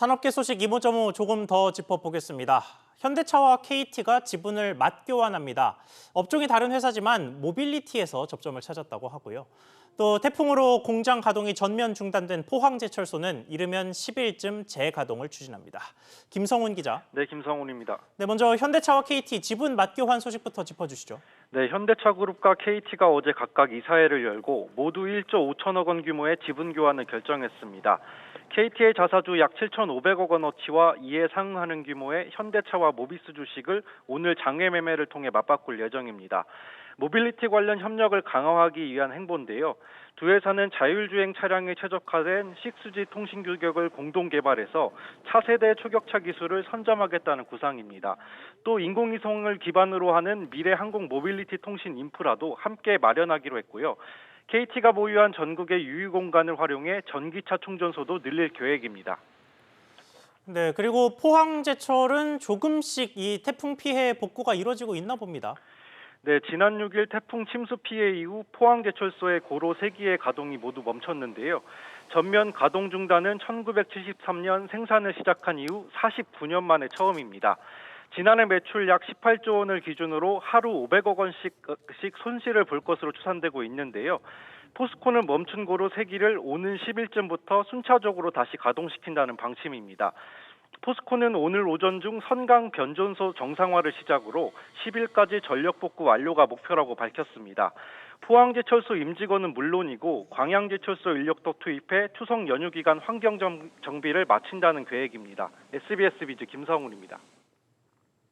산업계 소식 이모저모 조금 더 짚어보겠습니다. 현대차와 KT가 지분을 맞교환합니다. 업종이 다른 회사지만 모빌리티에서 접점을 찾았다고 하고요. 또 태풍으로 공장 가동이 전면 중단된 포항제철소는 이르면 10일쯤 재가동을 추진합니다. 김성훈 기자. 네, 김성훈입니다. 네, 먼저 현대차와 KT 지분 맞교환 소식부터 짚어주시죠. 네, 현대차 그룹과 KT가 어제 각각 이사회를 열고 모두 1조 5천억 원 규모의 지분 교환을 결정했습니다. KT의 자사주 약 7,500억 원어치와 이에 상응하는 규모의 현대차와 모비스 주식을 오늘 장외 매매를 통해 맞바꿀 예정입니다. 모빌리티 관련 협력을 강화하기 위한 행보인데요. 두 회사는 자율주행 차량에 최적화된 6G 통신 규격을 공동 개발해서 차세대 초격차 기술을 선점하겠다는 구상입니다. 또 인공위성을 기반으로 하는 미래 항공 모빌리티 통신 인프라도 함께 마련하기로 했고요. KT가 보유한 전국의 유휴 공간을 활용해 전기차 충전소도 늘릴 계획입니다. 네, 그리고 포항제철은 조금씩 이 태풍 피해 복구가 이루어지고 있나 봅니다. 네, 지난 6일 태풍 침수 피해 이후 포항제철소의 고로 3기의 가동이 모두 멈췄는데요. 전면 가동 중단은 1973년 생산을 시작한 이후 49년 만에 처음입니다. 지난해 매출 약 18조 원을 기준으로 하루 500억 원씩 씩 손실을 볼 것으로 추산되고 있는데요. 포스코는 멈춘 고로 3기를 오는 10일쯤부터 순차적으로 다시 가동시킨다는 방침입니다. 포스코는 오늘 오전 중 선강 변전소 정상화를 시작으로 10일까지 전력 복구 완료가 목표라고 밝혔습니다. 포항제철소 임직원은 물론이고 광양제철소 인력도 투입해 추석 연휴 기간 환경 정- 정비를 마친다는 계획입니다. SBS 비즈 김성훈입니다.